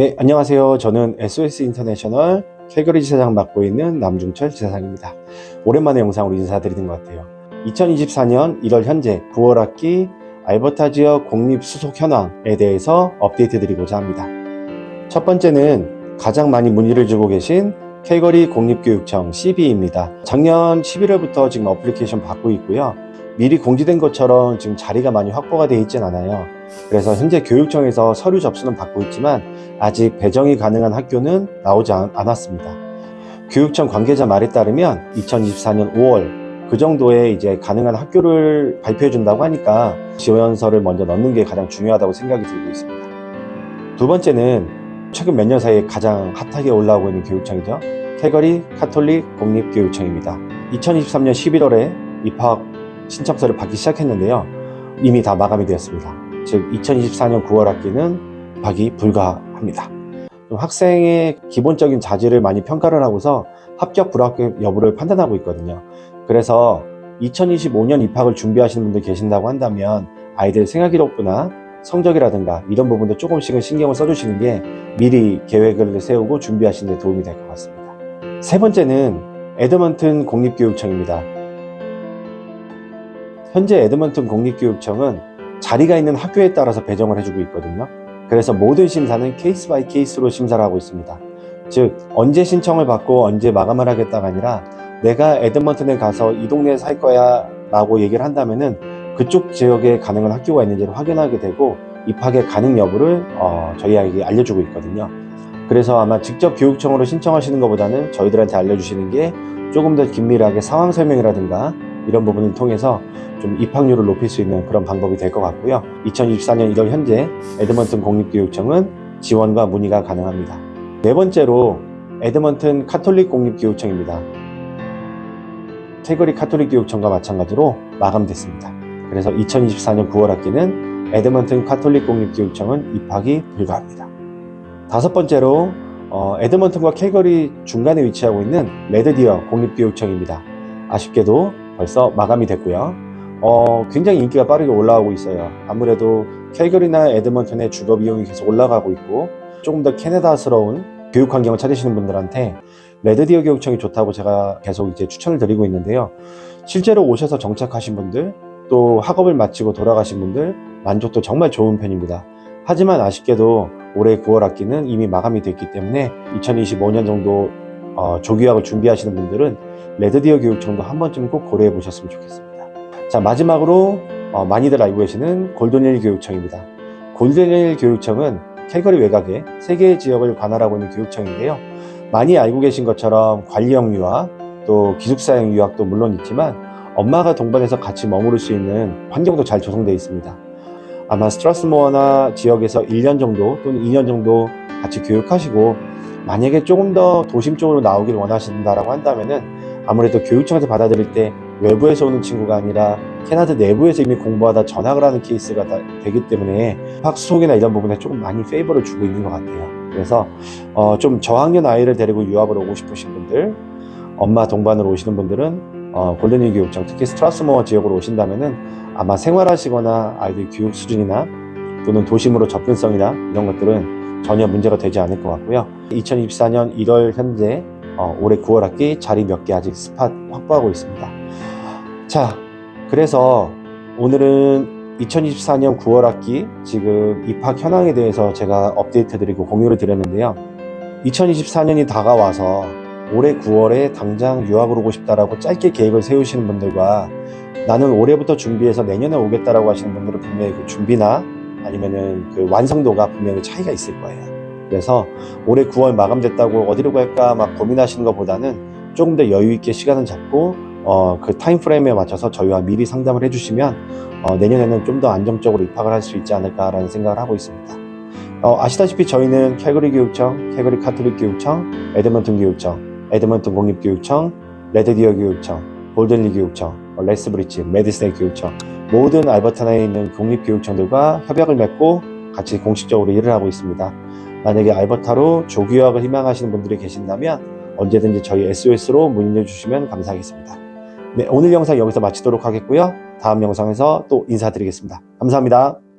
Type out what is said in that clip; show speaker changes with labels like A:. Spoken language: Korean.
A: 네, 안녕하세요. 저는 SOS 인터내셔널 캘거리 지사장 맡고 있는 남중철 지사장입니다. 오랜만에 영상으로 인사드리는 것 같아요. 2024년 1월 현재 9월 학기 알버타 지역 공립 수속 현황에 대해서 업데이트 드리고자 합니다. 첫 번째는 가장 많이 문의를 주고 계신 캘거리 공립교육청 CB입니다. 작년 11월부터 지금 어플리케이션 받고 있고요. 미리 공지된 것처럼 지금 자리가 많이 확보가 되어 있진 않아요. 그래서 현재 교육청에서 서류 접수는 받고 있지만 아직 배정이 가능한 학교는 나오지 않, 않았습니다. 교육청 관계자 말에 따르면 2024년 5월 그 정도에 이제 가능한 학교를 발표해 준다고 하니까 지원서를 먼저 넣는 게 가장 중요하다고 생각이 들고 있습니다. 두 번째는 최근 몇 년 사이에 가장 핫하게 올라오고 있는 교육청이죠. 캐거리 카톨릭 공립교육청입니다. 2023년 11월에 입학 신청서를 받기 시작했는데요. 이미 다 마감이 되었습니다. 즉 2024년 9월 학기는 입학이 불가합니다. 좀 학생의 기본적인 자질을 많이 평가를 하고서 합격 불합격 여부를 판단하고 있거든요. 그래서 2025년 입학을 준비하시는 분들 계신다고 한다면 아이들 생활 기록부나 성적이라든가 이런 부분도 조금씩은 신경을 써주시는 게 미리 계획을 세우고 준비하시는 데 도움이 될 것 같습니다. 세 번째는 에드먼튼 공립교육청입니다. 현재 에드먼튼 공립교육청은 자리가 있는 학교에 따라서 배정을 해주고 있거든요. 그래서 모든 심사는 케이스 바이 케이스로 심사를 하고 있습니다. 즉 언제 신청을 받고 언제 마감을 하겠다가 아니라 내가 에드먼튼에 가서 이 동네에 살 거야 라고 얘기를 한다면은 그쪽 지역에 가능한 학교가 있는지를 확인하게 되고 입학의 가능 여부를 어, 저희에게 알려주고 있거든요. 그래서 아마 직접 교육청으로 신청하시는 것보다는 저희들한테 알려주시는 게 조금 더 긴밀하게 상황 설명이라든가 이런 부분을 통해서 좀 입학률을 높일 수 있는 그런 방법이 될 것 같고요. 2024년 1월 현재 에드먼튼 공립교육청은 지원과 문의가 가능합니다. 네 번째로 에드먼튼 카톨릭 공립교육청입니다. 캐거리 카톨릭 교육청과 마찬가지로 마감됐습니다. 그래서 2024년 9월 학기는 에드먼튼 카톨릭 공립교육청은 입학이 불가합니다. 다섯 번째로 어, 에드먼튼과 캐거리 중간에 위치하고 있는 레드디어 공립교육청입니다. 아쉽게도 벌써 마감이 됐고요. 어, 굉장히 인기가 빠르게 올라가고 있어요. 아무래도 캘거리나 에드먼튼의 주거 비용이 계속 올라가고 있고 조금 더 캐나다스러운 교육 환경을 찾으시는 분들한테 레드디어 교육청이 좋다고 제가 계속 이제 추천을 드리고 있는데요. 실제로 오셔서 정착하신 분들 또 학업을 마치고 돌아가신 분들 만족도 정말 좋은 편입니다. 하지만 아쉽게도 올해 9월 학기는 이미 마감이 됐기 때문에 2025년 정도 어, 조기학을 준비하시는 분들은 레드디어 교육청도 한 번쯤 꼭 고려해 보셨으면 좋겠습니다. 자 마지막으로 어, 많이들 알고 계시는 골든힐 교육청입니다. 골든힐 교육청은 캘거리 외곽에 세 개의 지역을 관할하고 있는 교육청인데요. 많이 알고 계신 것처럼 관리형 유학, 또 기숙사형 유학도 물론 있지만 엄마가 동반해서 같이 머무를 수 있는 환경도 잘 조성되어 있습니다. 아마 스트라스모어나 지역에서 1년 정도 또는 2년 정도 같이 교육하시고 만약에 조금 더 도심 쪽으로 나오길 원하신다라고 한다면은 아무래도 교육청에서 받아들일 때 외부에서 오는 친구가 아니라 캐나다 내부에서 이미 공부하다 전학을 하는 케이스가 다 되기 때문에 학수속이나 이런 부분에 조금 많이 페이버를 주고 있는 것 같아요. 그래서 어, 좀 저학년 아이를 데리고 유학을 오고 싶으신 분들, 엄마 동반으로 오시는 분들은 어, 골든힐 교육청, 특히 스트라스모어 지역으로 오신다면은 아마 생활하시거나 아이들 교육 수준이나 또는 도심으로 접근성이나 이런 것들은 전혀 문제가 되지 않을 것 같고요. 2024년 1월 현재 어, 올해 9월 학기 자리 몇 개 아직 스팟 확보하고 있습니다. 자, 그래서 오늘은 2024년 9월 학기 지금 입학 현황에 대해서 제가 업데이트 드리고 공유를 드렸는데요. 2024년이 다가와서 올해 9월에 당장 유학을 오고 싶다라고 짧게 계획을 세우시는 분들과 나는 올해부터 준비해서 내년에 오겠다라고 하시는 분들은 분명히 그 준비나 아니면은 그 완성도가 분명히 차이가 있을 거예요. 그래서 올해 9월 마감됐다고 어디로 갈까 막 고민하시는 것보다는 조금 더 여유 있게 시간을 잡고 어, 그 타임 프레임에 맞춰서 저희와 미리 상담을 해주시면 어, 내년에는 좀 더 안정적으로 입학을 할 수 있지 않을까라는 생각을 하고 있습니다. 어, 아시다시피 저희는 캐거리 교육청, 캐거리 카톨릭 교육청, 에드먼튼 교육청, 에드먼튼 공립교육청, 레드디어 교육청, 골든리 교육청, 어, 레스브리지, 메디스네 교육청 모든 알버타나에 있는 공립교육청들과 협약을 맺고 같이 공식적으로 일을 하고 있습니다. 만약에 알버타로 조교학을 희망하시는 분들이 계신다면 언제든지 저희 SOS로 문의해 주시면 감사하겠습니다. 네, 오늘 영상 여기서 마치도록 하겠고요. 다음 영상에서 또 인사드리겠습니다. 감사합니다.